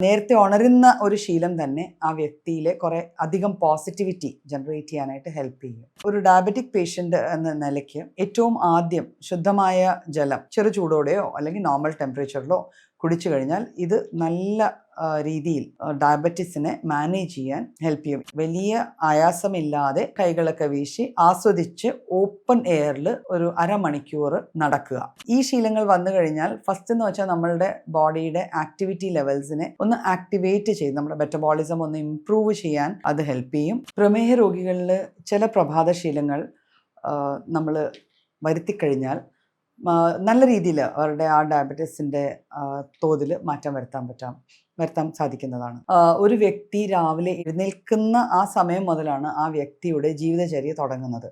നേരത്തെ ഉണരുന്ന ഒരു ശീലം തന്നെ ആ വ്യക്തിയിലെ കുറെ അധികം പോസിറ്റിവിറ്റി ജനറേറ്റ് ചെയ്യാനായിട്ട് ഹെൽപ്പ് ചെയ്യും. ഒരു ഡയബറ്റിക് പേഷ്യന്റ് എന്ന നിലയ്ക്ക് ഏറ്റവും ആദ്യം ശുദ്ധമായ ജലം ചെറു ചൂടോടെയോ അല്ലെങ്കിൽ നോർമൽ ടെമ്പറേച്ചറിലോ കുടിച്ചു കഴിഞ്ഞാൽ ഇത് നല്ല രീതിയിൽ ഡയബറ്റിസിനെ മാനേജ് ചെയ്യാൻ ഹെൽപ്പ് ചെയ്യും. വലിയ ആയാസമില്ലാതെ കൈകളൊക്കെ വീശി ആസ്വദിച്ച് ഓപ്പൺ എയറിൽ ഒരു അരമണിക്കൂർ നടക്കുക. ഈ ശീലങ്ങൾ വന്നു കഴിഞ്ഞാൽ ഫസ്റ്റ് എന്ന് വെച്ചാൽ നമ്മളുടെ ബോഡിയുടെ ആക്ടിവിറ്റി ലെവൽസിനെ ഒന്ന് ആക്ടിവേറ്റ് ചെയ്ത് നമ്മുടെ മെറ്റബോളിസം ഒന്ന് ഇംപ്രൂവ് ചെയ്യാൻ അത് ഹെൽപ്പ് ചെയ്യും. പ്രമേഹ രോഗികളിൽ ചില പ്രഭാതശീലങ്ങൾ നമ്മൾ വരുത്തിക്കഴിഞ്ഞാൽ നല്ല രീതിയിൽ അവരുടെ ആ ഡയബറ്റീസിന്റെ തോതിൽ മാറ്റം വരുത്താൻ പറ്റാം വരുത്താൻ സാധിക്കുന്നതാണ്. ഒരു വ്യക്തി രാവിലെ എഴുന്നേൽക്കുന്ന ആ സമയം മുതലാണ് ആ വ്യക്തിയുടെ ജീവിതചര്യ തുടങ്ങുന്നത്.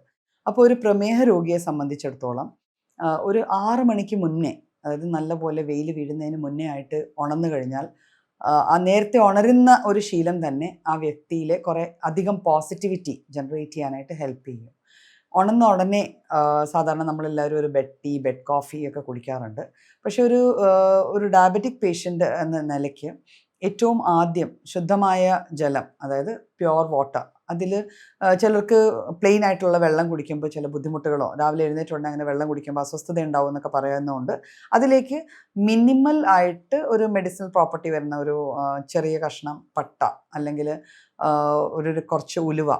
അപ്പോൾ ഒരു പ്രമേഹ രോഗിയെ സംബന്ധിച്ചിടത്തോളം ഒരു ആറ് മണിക്ക് മുന്നേ അതായത് നല്ലപോലെ വെയിൽ വീഴുന്നതിന് മുന്നേ ആയിട്ട് ഉണർന്നു കഴിഞ്ഞാൽ ആ, നേരത്തെ ഉണരുന്ന ഒരു ശീലം തന്നെ ആ വ്യക്തിയിലെ കുറേ അധികം പോസിറ്റിവിറ്റി ജനറേറ്റ് ചെയ്യാനായിട്ട് ഹെൽപ്പ് ചെയ്യും. ഉണർന്ന ഉടനെ സാധാരണ നമ്മളെല്ലാവരും ഒരു ബെഡ് ടീ ബെഡ് കോഫി ഒക്കെ കുടിക്കാറുണ്ട്. പക്ഷെ ഒരു ഒരു ഡയബറ്റിക് പേഷ്യന്റ് എന്ന നിലയ്ക്ക് ഏറ്റവും ആദ്യം ശുദ്ധമായ ജലം അതായത് പ്യുവർ വാട്ടർ അതിൽ ചിലർക്ക് പ്ലെയിൻ ആയിട്ടുള്ള വെള്ളം കുടിക്കുമ്പോൾ ചില ബുദ്ധിമുട്ടുകളോ രാവിലെ എഴുന്നേറ്റുണ്ടെങ്കിൽ അങ്ങനെ വെള്ളം കുടിക്കുമ്പോൾ അസ്വസ്ഥത ഉണ്ടാവും എന്നൊക്കെ പറയുന്നതുകൊണ്ട് അതിലേക്ക് മിനിമൽ ആയിട്ട് ഒരു മെഡിസിനൽ പ്രോപ്പർട്ടി വരുന്ന ഒരു ചെറിയ കഷ്ണം പട്ട അല്ലെങ്കിൽ ഒരു കുറച്ച് ഉലുവ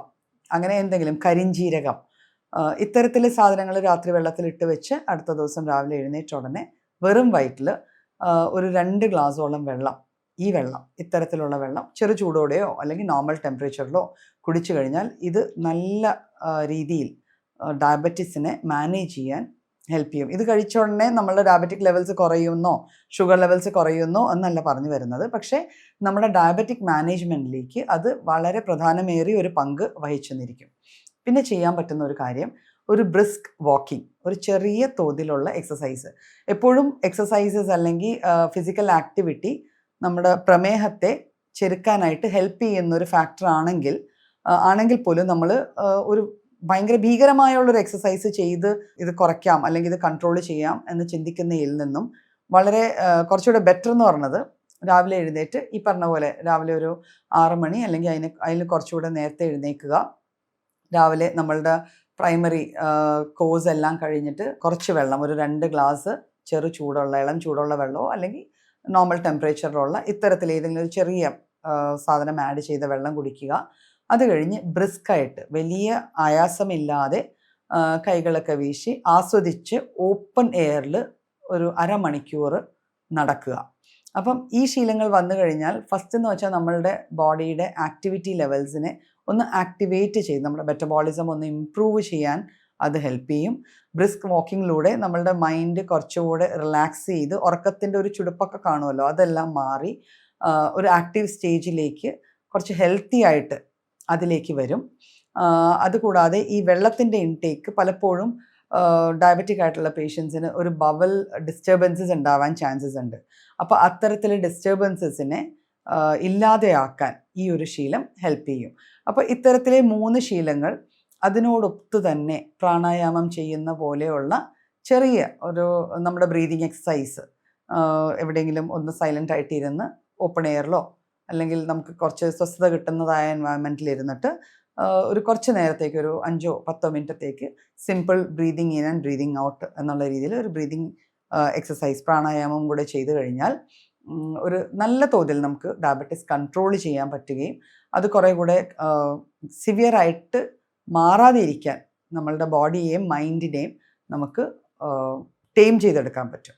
അങ്ങനെ എന്തെങ്കിലും കരിഞ്ജീരകം ഇത്തരത്തിൽ സാധനങ്ങൾ രാത്രി വെള്ളത്തിലിട്ട് വെച്ച് അടുത്ത ദിവസം രാവിലെ എഴുന്നേറ്റ ഉടനെ വെറും വയറ്റിൽ ഒരു രണ്ട് ഗ്ലാസോളം വെള്ളം ഈ വെള്ളം ഇത്തരത്തിലുള്ള വെള്ളം ചെറു ചൂടോടെയോ അല്ലെങ്കിൽ നോർമൽ ടെമ്പറേച്ചറിലോ കുടിച്ചു കഴിഞ്ഞാൽ ഇത് നല്ല രീതിയിൽ ഡയബറ്റിസിനെ മാനേജ് ചെയ്യാൻ ഹെൽപ്പ് ചെയ്യും. ഇത് കഴിച്ച ഉടനെ നമ്മളുടെ ഡയബറ്റിക് ലെവൽസ് കുറയുന്നോ ഷുഗർ ലെവൽസ് കുറയുന്നോ എന്നല്ല പറഞ്ഞു വരുന്നത്. പക്ഷേ നമ്മുടെ ഡയബറ്റിക് മാനേജ്മെന്റിലേക്ക് അത് വളരെ പ്രധാനമേറിയ ഒരു പങ്ക് വഹിച്ചെന്നിരിക്കും. പിന്നെ ചെയ്യാൻ പറ്റുന്ന ഒരു കാര്യം ഒരു ബ്രിസ്ക് വാക്കിംഗ് ഒരു ചെറിയ തോതിലുള്ള എക്സസൈസ് എപ്പോഴും എക്സസൈസസ് അല്ലെങ്കിൽ ഫിസിക്കൽ ആക്ടിവിറ്റി നമ്മുടെ പ്രമേഹത്തെ ചെറുക്കാനായിട്ട് ഹെൽപ്പ് ചെയ്യുന്ന ഒരു ഫാക്ടർ ആണെങ്കിൽ ആണെങ്കിൽ പോലും നമ്മൾ ഒരു ഭയങ്കര ഭീകരമായുള്ളൊരു എക്സസൈസ് ചെയ്ത് ഇത് കുറയ്ക്കാം അല്ലെങ്കിൽ ഇത് കൺട്രോൾ ചെയ്യാം എന്ന് ചിന്തിക്കുന്നതിൽ നിന്നും വളരെ കുറച്ചുകൂടെ ബെറ്റർ എന്ന് പറഞ്ഞത് രാവിലെ എഴുന്നേറ്റ് ഈ പറഞ്ഞ പോലെ രാവിലെ ഒരു ആറ് മണി അല്ലെങ്കിൽ അതിന് അതിൽ കുറച്ചുകൂടെ നേരത്തെ എഴുന്നേൽക്കുക രാവിലെ നമ്മളുടെ പ്രൈമറി കോഴ്സ് എല്ലാം കഴിഞ്ഞിട്ട് കുറച്ച് വെള്ളം ഒരു രണ്ട് ഗ്ലാസ് ചെറു ചൂടുള്ള ഇളം ചൂടുള്ള വെള്ളമോ അല്ലെങ്കിൽ നോർമൽ ടെമ്പറേച്ചറിലുള്ള ഇത്തരത്തിൽ ഏതെങ്കിലും ഒരു ചെറിയ സാധനം ആഡ് ചെയ്ത വെള്ളം കുടിക്കുക. അത് കഴിഞ്ഞ് ബ്രിസ്ക്കായിട്ട് വലിയ ആയാസമില്ലാതെ കൈകളൊക്കെ വീശി ആസ്വദിച്ച് ഓപ്പൺ എയറിൽ ഒരു അരമണിക്കൂർ നടക്കുക. അപ്പം ഈ ശീലങ്ങൾ വന്നു കഴിഞ്ഞാൽ ഫസ്റ്റ് എന്ന് വെച്ചാൽ നമ്മളുടെ ബോഡിയുടെ ആക്ടിവിറ്റി ലെവൽസിനെ ഒന്ന് ആക്ടിവേറ്റ് ചെയ്ത് നമ്മുടെ മെറ്റബോളിസം ഒന്ന് ഇമ്പ്രൂവ് ചെയ്യാൻ അത് ഹെൽപ്പ് ചെയ്യും. ബ്രിസ്ക് വാക്കിങ്ങിലൂടെ നമ്മളുടെ മൈൻഡ് കുറച്ചുകൂടെ റിലാക്സ് ചെയ്ത് ഉറക്കത്തിന്റെ ഒരു ചുടുപ്പൊക്കെ കാണുമല്ലോ അതെല്ലാം മാറി ഒരു ആക്റ്റീവ് സ്റ്റേജിലേക്ക് കുറച്ച് ഹെൽത്തി ആയിട്ട് അതിലേക്ക് വരും. അതുകൂടാതെ ഈ വെള്ളത്തിന്റെ ഇൻടേക്ക് പലപ്പോഴും ഡയബറ്റിക് ആയിട്ടുള്ള പേഷ്യൻസിന് ഒരു ബവൽ ഡിസ്റ്റർബൻസസ് ഉണ്ടാവാൻ ചാൻസസ് ഉണ്ട്. അപ്പോൾ അത്തരത്തിൽ ഡിസ്റ്റർബൻസസിനെ ഇല്ലാതെയാക്കാൻ ഈ ഒരു ശീലം ഹെൽപ്പ് ചെയ്യും. അപ്പോൾ ഇത്തരത്തിലെ മൂന്ന് ശീലങ്ങൾ അതിനോടൊത്ത് തന്നെ പ്രാണായാമം ചെയ്യുന്ന പോലെയുള്ള ചെറിയ ഒരു നമ്മുടെ ബ്രീതിങ് എക്സസൈസ് എവിടെയെങ്കിലും ഒന്ന് സൈലന്റ് ആയിട്ടിരുന്ന് ഓപ്പൺ എയറിലോ അല്ലെങ്കിൽ നമുക്ക് കുറച്ച് സ്വസ്ഥത കിട്ടുന്നതായ എൻവയൺമെന്റിൽ ഇരുന്നിട്ട് ഒരു കുറച്ച് നേരത്തേക്ക് ഒരു അഞ്ചോ പത്തോ മിനിറ്റത്തേക്ക് simple breathing in and breathing out എന്നുള്ള രീതിയിൽ ഒരു ബ്രീതിങ് എക്സസൈസ് പ്രാണായാമം കൂടെ ചെയ്തു കഴിഞ്ഞാൽ ഒരു നല്ല തോതിൽ നമുക്ക് ഡയബറ്റിസ് കൺട്രോൾ ചെയ്യാൻ പറ്റുകയും അത് കുറേ കൂടെ സിവിയറായിട്ട് മാറാതിരിക്കാൻ നമ്മളുടെ ബോഡിയെയും മൈൻഡിനെയും നമുക്ക് ടേം ചെയ്തെടുക്കാൻ പറ്റും.